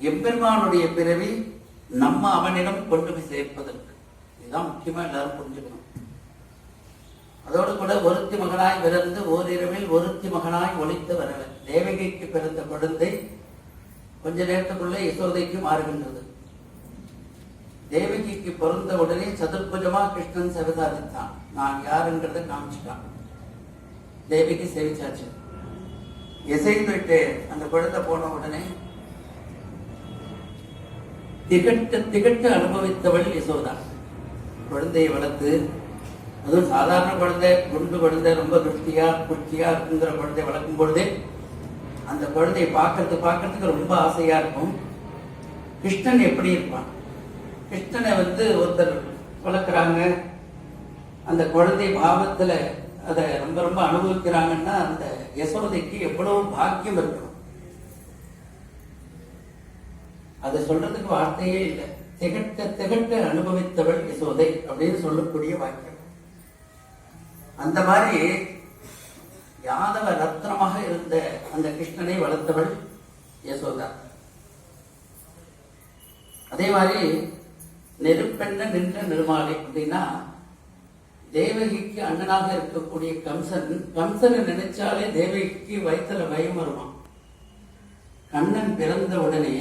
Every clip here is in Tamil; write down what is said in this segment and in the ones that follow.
எம்பெருமானுடைய பிறவி நம்ம அவனிடம் கொண்டு போய் சேர்ப்பதற்கு. இதுதான் முக்கியமா எல்லாரும் புரிஞ்சுக்கணும். அதோடு கூட ஒருத்தி மகனாய் பிறந்து ஓரிரவில் ஒருத்தி மகனாய் ஒழித்து வரவன் தேவகிக்கு பிறந்த குழந்தை கொஞ்ச நேரத்துக்குள்ள யசோதைக்கு மாறுகின்றது. தேவகிக்கு பிறந்த உடனே சதுர்புஜமா கிருஷ்ணன் செவதாதித்தான் நான் யாருங்கிறத காமிச்சிட்டான். தேவகி சேவிச்சாச்சு. எசைந்துட்டு அந்த குழந்தை போன உடனே திகட்டு திகட்டு அனுபவித்தவள் யசோதா. குழந்தையை வளர்த்து அதுவும் சாதாரண குழந்தை குண்டு குழந்தை ரொம்ப திருப்தியா குட்டியா இருக்குங்கிற குழந்தை வளர்க்கும் பொழுதே அந்த குழந்தையை பார்க்கறது பார்க்கறதுக்கு ரொம்ப ஆசையா இருக்கும். கிருஷ்ணன் எப்படி இருப்பான்? கிருஷ்ணனை வந்து ஒருத்தர் வளர்க்குறாங்க. அந்த குழந்தை பாவத்தில் அதை ரொம்ப ரொம்ப அனுபவிக்கிறாங்கன்னா அந்த யசோதைக்கு எவ்வளவு பாக்கியம் இருக்கணும் அதை சொல்றதுக்கு வார்த்தையே இல்லை. திகட்ட திகட்ட அனுபவித்தவள் யசோதை அப்படின்னு சொல்லக்கூடிய வாக்கியம். அந்த மாதிரி யாதவ ரத்னமாக இருந்த அந்த கிருஷ்ணனை வளர்த்தவள் யசோதா. அதே மாதிரி நெருப்பெண்ண நின்ற நிர்மாலை அப்படின்னா தேவகிக்கு அண்ணனாக இருக்கக்கூடிய கம்சன் கம்சனை நினைச்சாலே தேவகிக்கு வயிற்றுல பயம் வருமா கண்ணன் பிறந்த உடனே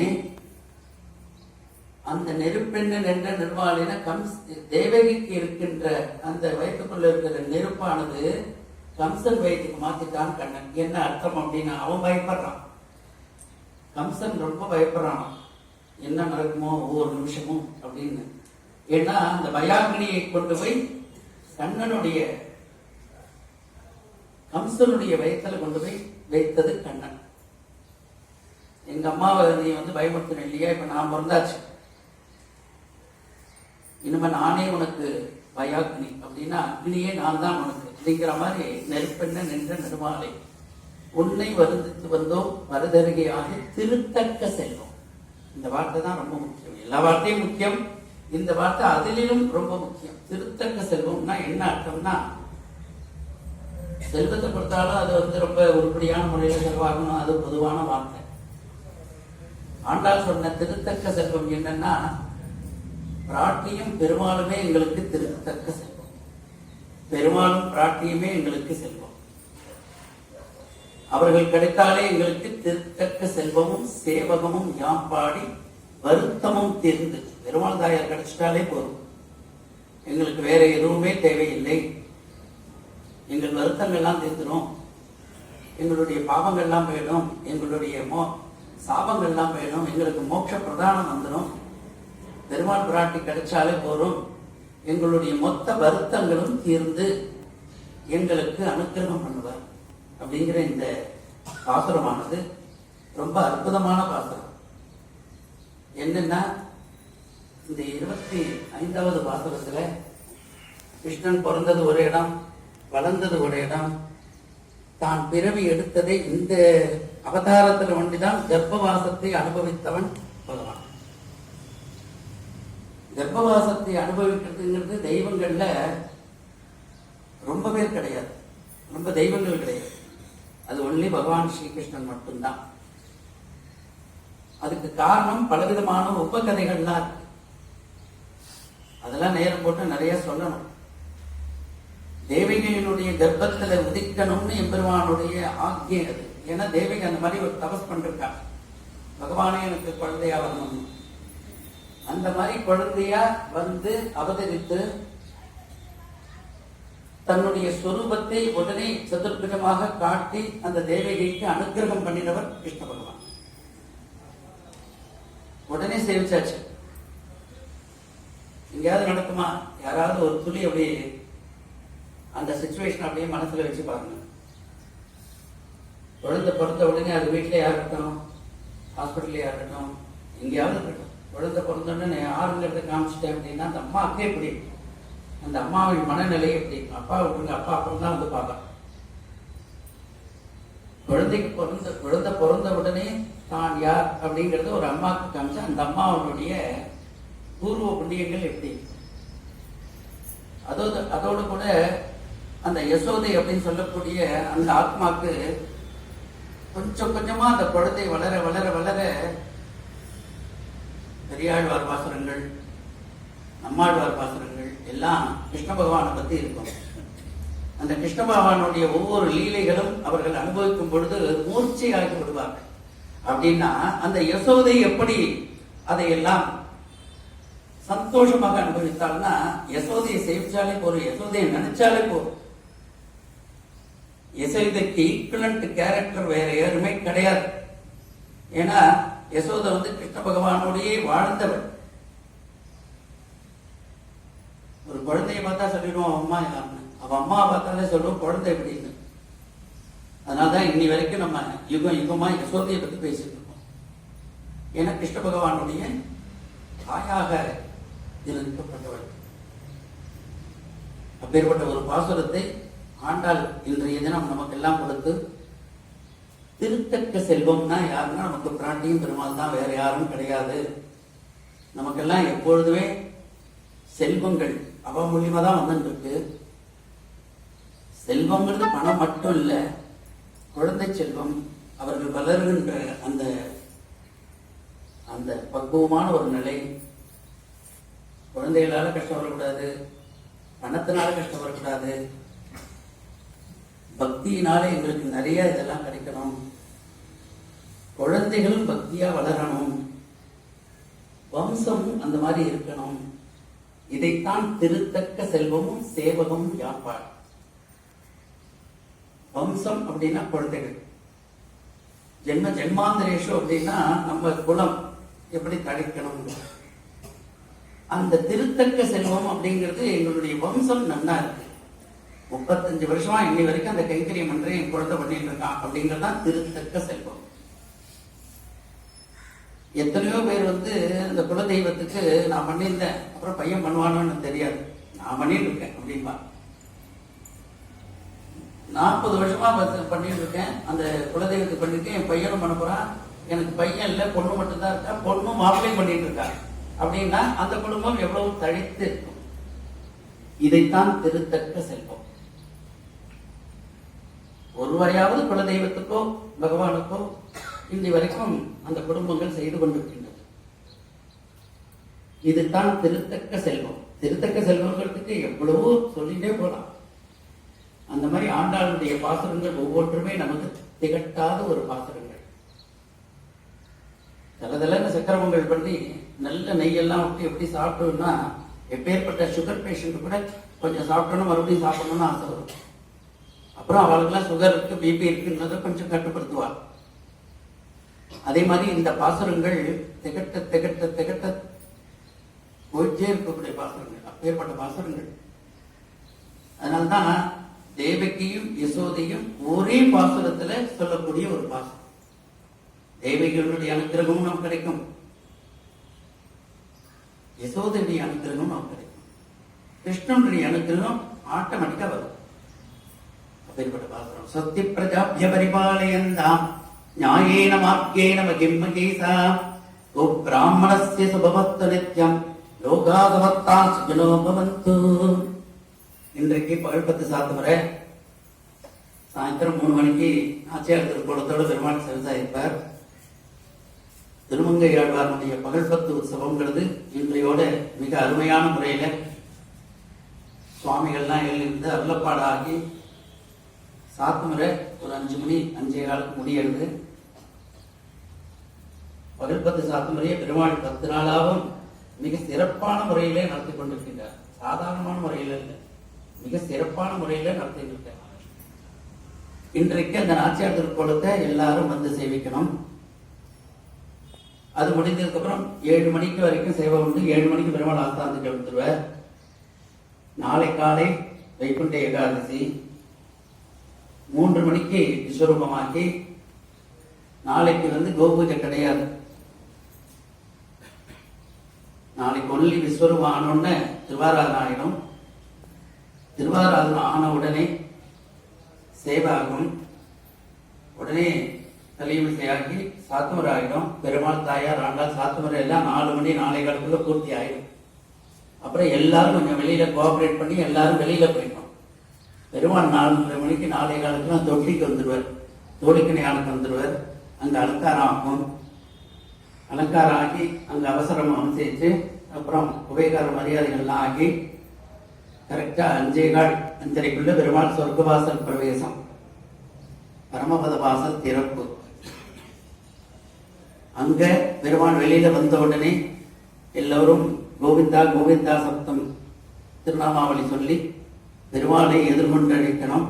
அந்த நெருப்பெண்ண நின்ற நிர்வாளின கம்ஸ் தேவகிக்கு இருக்கின்ற அந்த வயிற்றுக்குள்ள இருக்கிற நெருப்பானது கம்சன் வயிற்றுக்கு மாத்திட்டான் கண்ணன். என்ன அர்த்தம் அப்படின்னா அவன் பயப்படுறான். கம்சன் ரொம்ப பயப்படுறான் என்ன நடக்குமோ ஒவ்வொரு நிமிஷமும் அப்படின்னு. ஏன்னா அந்த பயாகினியை கொண்டு போய் கண்ணனுடைய கம்சனுடைய வயத்துல கொண்டு போய் வைத்தது கண்ணன். எங்க அம்மாவை நீ வந்து பயமுறுத்தணும் இல்லையா? இப்ப நான் பிறந்தாச்சு. இனிமே நானே உனக்கு பயாக்னி. அப்படின்னா அக்னியே நான் தான் உனக்கு. அப்படிங்கிற மாதிரி நெருப்பெண்ண நின்ற நெடுமாலை. உன்னை வருந்தித்து வந்தோம் வருதருகையாக திருத்தக்க செல்வம். இந்த வார்த்தை தான் ரொம்ப முக்கியம். எல்லா வார்த்தையும் முக்கியம். இந்த வார்த்தை அதிலும் ரொம்ப முக்கியம். திருத்தக்க செல்வம்னா என்ன அர்த்தம்னா செல்வத்தை கொடுத்தாலும் அது வந்து ரொம்ப உருப்படியான முறையில் செலவாகணும். அது பொதுவான வார்த்தை. ஆண்டால் சொன்ன திருத்தக்க செல்வம் என்னன்னா பிராட்டியும் பெருமாளுமே எங்களுக்கு திருத்தக்க செல்வம். பெருமாளும் பிராட்டியுமே எங்களுக்கு செல்வம். அவர்கள் கிடைத்தாலே எங்களுக்கு திருத்தக்க செல்வமும் சேவகமும் யாம் பாடி வருத்தமும் தீர்ந்து. பெருமாள் தாயார் கிடைச்சிட்டாலே போதும். எங்களுக்கு வேற எதுவுமே தேவையில்லை. எங்கள் வருத்தங்கள்லாம் தீர்ந்துடும் எங்களுடைய பாவங்கள்லாம் போயிடும். எங்களுடைய மோ சாபங்கள்லாம் போயிடும். எங்களுக்கு மோட்ச பிரதானம் வந்துடும் பெருமாள் பிராட்டி கிடைச்சாலே போதும் எங்களுடைய மொத்த வருத்தங்களும் தீர்ந்து எங்களுக்கு அனுக்கிரகம் பண்ணுவார் அப்படிங்கிற இந்த பாசுரமானது. ரொம்ப அற்புதமான பாசுரம். என்னன்னா இந்த இருபத்தி ஐந்தாவது பாசுரத்துல கிருஷ்ணன் பிறந்தது ஒரு இடம் வளர்ந்தது ஒரு இடம். தான் பிறவி எடுத்ததை இந்த அவதாரத்தில் ஒன்றிதான் கர்ப்பவாசத்தை அனுபவித்தவன் பகவான். கர்ப்பவாசத்தை அனுபவிக்கிறதுங்கிறது தெய்வங்கள்ல ரொம்ப பேர் கிடையாது. ரொம்ப தெய்வங்கள் கிடையாது. அது ஒன்லி பகவான் ஸ்ரீகிருஷ்ணன் மட்டும்தான். அதுக்கு காரணம் பலவிதமான உபகதைகள்லாம் இருக்கு. அதெல்லாம் நேரம் போட்டு நிறைய சொல்லணும். தேவிகையினுடைய கர்ப்பத்துல உதிக்கணும்னு எம்பெருமானுடைய ஆக்கியம் அது. ஏன்னா தேவிகை அந்த மாதிரி ஒரு தபஸ் பண்ணிருக்காங்க. பகவானே எனக்கு குழந்தையா வரணும். அந்த மாதிரி குழந்தையா வந்து அவதரித்து தன்னுடைய சொரூபத்தை உடனே சதுர்பிதமாக காட்டி அந்த தேவகிக்கு அனுகிரகம் பண்ணினவர் கிருஷ்ண பகவான். உடனே சேவிச்சாச்சு. எங்கேயாவது நடக்குமா? யாராவது ஒரு துளி அப்படியே அந்த சுச்சுவேஷன் அப்படியே மனசுல வச்சு பாருங்க. குழந்தை பிறந்த உடனே அது வீட்டிலேயா இருக்கட்டும்? யார் இருக்கட்டும்? எங்கேயாவது இருக்கட்டும். குழந்தை பிறந்த உடனே யாருங்கிறத காமிச்சிட்டேன் அப்படின்னா அந்த அம்மாவுக்கே எப்படி அந்த அம்மாவின் மனநிலை எப்படி அப்பா விட்டுருங்க அப்பா அப்புறம் தான் வந்து பார்க்கலாம். குழந்தைக்கு பிறந்த குழந்தை பிறந்த உடனே தான் யார் அப்படிங்கிறத ஒரு அம்மாவுக்கு காமிச்சா அந்த அம்மாவுடைய பூர்வ புண்ணியங்கள் எப்படி? அதோட அதோட கூட அந்த யசோதை அப்படின்னு சொல்லக்கூடிய அந்த ஆத்மாக்கு கொஞ்சம் கொஞ்சமா அந்த குழந்தை வளர வளர வளர நம்மாழ்வார் பாசுரங்கள் எல்லாம் கிருஷ்ண பகவானை பத்தி இருக்கும். அந்த கிருஷ்ண பகவானுடைய ஒவ்வொரு லீலைகளும் அவர்கள் அனுபவிக்கும் பொழுது மூர்ச்சையாகி விடுவார்கள். அப்படின்னா அந்த யசோதை எப்படி அதையெல்லாம் சந்தோஷமாக அனுபவித்தாள்னா யசோதையை சேவிச்சாலே போதும் யசோதையை நினைச்சாலே போதும். யசோதைக்கு ஈக்குவலண்ட் கேரக்டர் வேற யாருமே கிடையாது. ஏன்னா யசோதை வந்து கிருஷ்ண பகவானோடையே வாழ்ந்தவள் ஒரு குழந்தைய பார்த்தா சொல்லிடுவோம் அவன் அம்மா யாருன்னு அவன் அம்மா பார்த்தாலே சொல்லுவோம் குழந்தை எப்படின்னு அதனாலதான் இன்னி வரைக்கும் நம்ம யுகம் யுகமா யசோதையை பத்தி பேசிட்டு இருக்கோம். ஏன்னா கிருஷ்ண பகவானுடைய தாயாக இருக்கப்பட்டவள் அப்பேற்பட்ட ஒரு பாசுரத்தை ஆண்டாள் இன்றைய தினம் நமக்கெல்லாம் கொடுத்து திருத்தக்க செல்வம்னா யாருன்னா நமக்கு பிராண்டியும் பெருமாள் தான் வேற யாரும் கிடையாது. நமக்கெல்லாம் எப்பொழுதுமே செல்வங்கள் அவ மூலியமா தான் வந்துட்டு இருக்கு செல்வங்கிறது பணம் மட்டும் இல்லை குழந்தை செல்வம் அவர்கள் வளர்கின்ற அந்த அந்த பக்குவமான ஒரு நிலை. குழந்தைகளால கஷ்டப்படக்கூடாது பணத்தினால கஷ்டப்படக்கூடாது பக்தியினால எங்களுக்கு நிறைய இதெல்லாம் கிடைக்கணும். குழந்தைகளும் பக்தியா வளரணும். வம்சமும் அந்த மாதிரி இருக்கணும். இதைத்தான் திருத்தக்க செல்வமும் சேவகமும் யாப்பாள் வம்சம் அப்படின்னா குழந்தைகள். ஜென்ம ஜென்மாந்திரேஷு அப்படின்னா நம்ம குலம் எப்படி தடைக்கணும் அந்த திருத்தக்க செல்வம் அப்படிங்கிறது எங்களுடைய வம்சம் நன்னா இருக்கு முப்பத்தஞ்சு வருஷமா இன்னி வரைக்கும் அந்த கைங்கரியம் மன்றம் என் குழந்தை பண்ணிட்டு இருக்கான் அப்படிங்கிறது தான் திருத்தக்க செல்வம். எத்தனையோ பேர் வந்து அந்த குலதெய்வத்துக்கு நான் பண்ணியிருந்தேன். அப்புறம் பையன் பண்ணுவானோன்னு தெரியாது. நான் பண்ணிட்டு இருக்கேன் அப்படின்பா நாற்பது வருஷமா பண்ணிட்டு இருக்கேன். அந்த குலதெய்வத்துக்கு பண்ணிருக்கேன் என் பையனும் பண்ண போறான். எனக்கு பையன் இல்லை பொண்ணு மட்டும்தான் இருக்கா? பொண்ணும் மாப்பிள்ளையும் பண்ணிட்டு இருக்கா? அப்படின்னா அந்த குடும்பம் எவ்வளவு தழைத்து இருக்கும். இதைத்தான் திருத்தக்க செல்வம். ஒருவரையாவது குலதெய்வத்துக்கோ பகவானுக்கோ இன்னை வரைக்கும் அந்த குடும்பங்கள் செய்து கொண்டிருக்கின்றது இதுதான் திருத்தக்க செல்வம். திருத்தக்க செல்வங்களுக்கு எவ்வளவோ சொல்லிட்டே போலாம். அந்த மாதிரி ஆண்டாளுடைய பாசுரங்கள் ஒவ்வொன்றுமே நமக்கு திகட்டாத ஒரு பாசுரங்கள். தலதலன்னு சக்கரமங்கள் பண்ணி நல்ல நெய்யெல்லாம் விட்டு எப்படி சாப்பிட்டோம்னா எப்பேற்பட்ட சுகர் பேஷண்ட் கூட கொஞ்சம் சாப்பிட்டோன்னா மறுபடியும் சாப்பிடணும்னு ஆசை வரும். அப்புறம் அவளுக்கெல்லாம் சுகர் இருக்கு பிபி இருக்குன்றதை கொஞ்சம் கட்டுப்படுத்துவாள். அதே மாதிரி இந்த பாசுரங்கள் திகட்ட திகட்ட திகட்ட போயிட்டே இருக்கக்கூடிய பாசுரங்கள் அப்பேற்பட்ட பாசுரங்கள். அதனால்தான் தேவகியும் யசோதையும் ஒரே பாசுரத்துல சொல்லக்கூடிய ஒரு பாசுரம். தேவகியனுடைய அனுகிரகமும் நமக்கு கிடைக்கும். யசோதையுடைய அனுகிரகமும் நமக்கு கிடைக்கும். கிருஷ்ணனுடைய அனுகிரகம் ஆட்டோமேட்டிக்கா வரும். அப்பேற்பட்ட பாசுரம் சக்தி பிரஜாபிய பரிபாலயந்தாம் நியாயேன மார்க்கேன மகிம்மகேசா. ஓ பிராமணஸ்ய சுபவத்து நித்யம். லோகாகவத்தா சுஜனோ பவந்து. இன்றைக்கு பகல்பத்து வரை சாயந்தரம் மூணு மணிக்கு ஆச்சியார் திருக்கூடத்தோட பெருமாள் செவிசா இருப்பார். திருமங்கை ஆழ்வாருடைய பகல்பத்து உற்சவங்கிறது இன்றையோட மிக அருமையான முறையில சுவாமிகள்லாம் எழுந்து அருளப்பாடாகி சாத்துமுறை ஒரு அஞ்சு மணி அஞ்சே காலுக்கு முடியறது பகல் பத்து சாத்துமுறையை பெருமாள் பத்து நாளாகவும் மிக சிறப்பான முறையிலே நடத்தி கொண்டிருக்கின்றார். சாதாரணமான முறையில் இல்லை. மிக சிறப்பான முறையில நடத்திட்டு இருக்கார் இன்றைக்கு அந்த நாச்சியார் திருக்கோலத்தை எல்லாரும் வந்து சேவிக்கணும். அது முடிந்ததுக்கு அப்புறம் ஏழு மணிக்கு வரைக்கும் சேவை உண்டு. ஏழு மணிக்கு பெருமாள் ஆஸ்தாந்துக்கு எழுந்துருவார். நாளை காலை வைகுண்ட ஏகாதசி. மூன்று மணிக்கு விஸ்வரூபமாக்கி நாளைக்கு வந்து கோபூஜை கிடையாது. நாளைக்கு ஒன்லி விஸ்வரூபம் ஆனோடனே திருவாராதன் ஆயிடும். திருவாராதனம் ஆன உடனே சேவாகும். உடனே தலைவிசையாக்கி சாத்துமுறை ஆகிடும் பெருமாள் தாயார் ஆண்டாள் சாத்துமுறை எல்லாம் நாலு மணி நாளை காலத்துக்குள்ள பூர்த்தி ஆயிடும் அப்புறம் எல்லாரும் கொஞ்சம் வெளியில கோஆபரேட் பண்ணி எல்லாரும் வெளியில போயிடும். பெருமாள் நாலரை மணிக்கு நாளை காலத்துல தொட்டிக்கு வந்துடுவார். தோழிக்கு ஆளுக்கு வந்துடுவார். அங்க அலங்காரம் ஆகும் அலங்காரம் ஆகி அங்க அவசரம் அனுசரிச்சு அப்புறம் உபயகார மரியாதைகள்லாம் ஆகி கரெக்டா அஞ்சே கால் அஞ்சரைக்குள்ள பெருமாள் சொர்க்கவாசல் பிரவேசம். பரமபத வாசல் திறப்பு. அங்க பெருமாள் வெளியில வந்த உடனே எல்லோரும் கோவிந்தா கோவிந்தா சப்தம் திருநாமாவளி சொல்லி பெருமாளை எதிர்கொண்டு அழைக்கணும்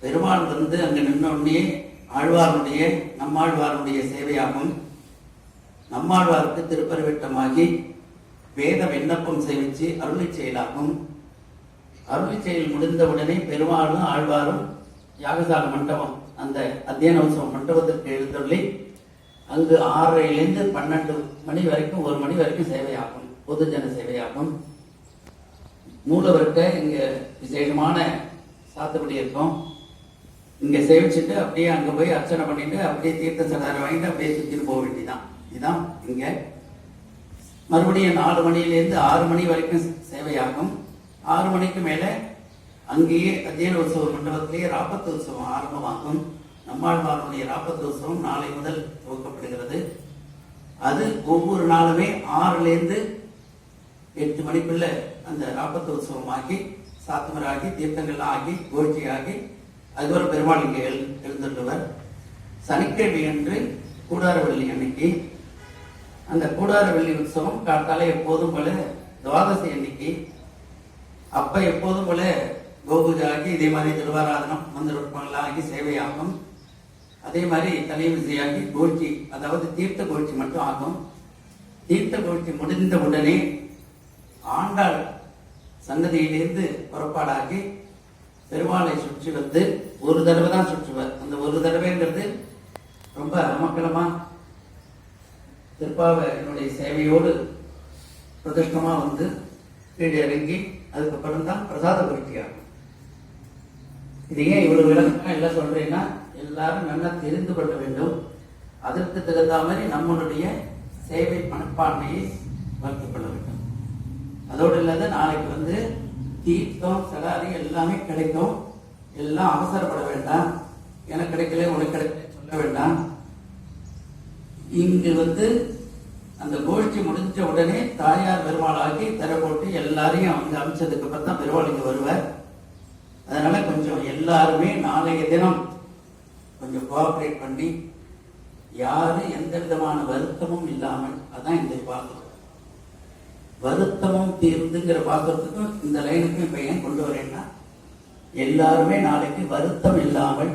பெருமாள் வந்து அங்க நின்ன ஆழ்வாருடைய நம்மாழ்வாருடைய சேவையாகும். நம்மாழ்வாருக்கு திருப்பரவிட்டமாகி வேத விண்ணப்பம் சேவிச்சு அருளை செயலாகும். அருளை செயல் முடிந்தவுடனே பெருமாளும் ஆழ்வாரும் யாகசால மண்டபம் அந்த அத்தியன உற்சவம் மண்டபத்திற்கு எழுந்தருளி அங்கு ஆறரைலேருந்து பன்னெண்டு மணி வரைக்கும் ஒரு மணி வரைக்கும் சேவையாகும். பொதுஜன சேவையாகும். மூலவர்கிட்ட இங்க விசேஷமான சாத்துப்படி இருக்கும். இங்க சேவிச்சுட்டு அப்படியே அங்க போய் அர்ச்சனை பண்ணிட்டு அப்படியே தீர்த்த சடாரம் வாங்கிட்டு அப்படியே சுத்திட்டு போக வேண்டியதான் இதுதான் இங்க. மறுபடியும் நாலு மணியிலேருந்து ஆறு மணி வரைக்கும் சேவையாகும். ஆறு மணிக்கு மேல அங்கேயே அத்தியன உற்சவ மண்டபத்திலேயே ராப்பத்து உற்சவம் ஆரம்பமாகும். நம்மாழ்வாருடைய ராப்பத்து உற்சவம் நாளை முதல் துவக்கப்படுகிறது. அது ஒவ்வொரு நாளுமே ஆறுலேருந்து எட்டு மணிக்குள்ள அந்த நாற்பத்தி உற்சவம் ஆகி சாத்தமராகி தீர்த்தங்கள்லாம் ஆகி கோஜி ஆகி அதுவரை பெருமாள் இங்கே எழு எழுந்துள்ளவர். சனிக்கிழமை அன்று கூடாரவள்ளி அன்னைக்கு அந்த கூடாரவள்ளி உற்சவம் காத்தால எப்போதும் போல துவாதசி அன்னைக்கு அப்ப எப்போதும் போல கோபூஜை ஆகி இதே மாதிரி திருவாராதனம் மந்திரப்பங்கள்லாம் ஆகி சேவையாகும். அதே மாதிரி தலைவிசையாகி கோழ்ச்சி அதாவது தீர்த்த கோழ்ச்சி மட்டும் ஆகும். தீர்த்த கோழ்ச்சி முடிந்த உடனே ஆண்டாள் சன்னதியிலிருந்து புறப்பாடாகி பெருமாளை சுற்றி வந்து ஒரு தடவை தான் சுற்றுவார். அந்த ஒரு தடவைங்கிறது ரொம்ப அமக்கலமா திருப்பாவையினுடைய சேவையோடு பிரதிஷ்டமாக வந்து கீழே இறங்கி அதுக்கப்புறம் தான் பிரசாத பூர்த்தியாகும் இது ஏன் இவ்வளவு விளக்கமா எல்லாம் சொல்றேன்னா எல்லாரும் நல்லா தெரிந்து கொள்ள வேண்டும். அதற்கு தகுந்த மாதிரி நம்மளுடைய சேவை மனப்பான்மையை வளர்த்துக் கொள்ள வேண்டும். அதோடு இல்லாத நாளைக்கு வந்து தீர்த்தம் சலாரி எல்லாமே கிடைக்கும். எல்லாம் அவசரப்பட வேண்டாம். எனக்கு கிடைக்கல உனக்கு கிடைக்கல சொல்ல வேண்டாம். இங்கு வந்து அந்த கோஷ்டி முடிஞ்ச உடனே தாயார் பெருமாளாக்கி திரை போட்டு எல்லாரையும் அவங்க அமைச்சதுக்கு அப்புறம் தான் பெருமாள் இங்கே வருவார். அதனால கொஞ்சம் எல்லாருமே நாளைய தினம் கொஞ்சம் கோஆப்ரேட் பண்ணி யாரும் எந்த விதமான வருத்தமும் இல்லாமல் அதான் இந்த பார்க்கணும். வருத்தமும் தீர்ந்துங்கிற பாக்குறதுக்கும் இந்த லைனுக்கும் பையன் ஏன் கொண்டு வரேன்னா எல்லாருமே நாளைக்கு வருத்தம் இல்லாமல்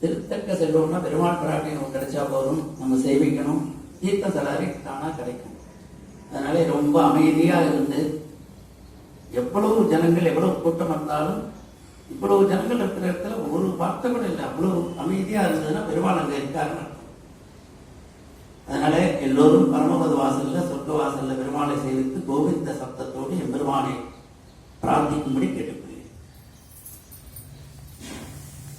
திருத்தக்க செல்வம்னா பெருமாள் பிராட்டியம் கிடைச்சா போதும். நம்ம சேமிக்கணும். தீர்த்த சலாரி தானா கிடைக்கும். அதனால ரொம்ப அமைதியாக இருந்து எவ்வளவு ஜனங்கள் எவ்வளவு கூட்டம் வந்தாலும் இவ்வளவு ஜனங்கள் இருக்கிற இடத்துல ஒரு வார்த்தை கூட இல்லை. அவ்வளவு அமைதியாக இருந்ததுன்னா பெருமாள் அங்கே இருக்காருன்னு அதனால எல்லோரும் பரமபத வாசல்ல சொர்க்க வாசல்ல பெருமாளை சேவித்து கோவிந்த சப்தத்தோடு எம்பெருமானை பிரார்த்திக்கும்படி கேட்டுக்கொள்கிறேன்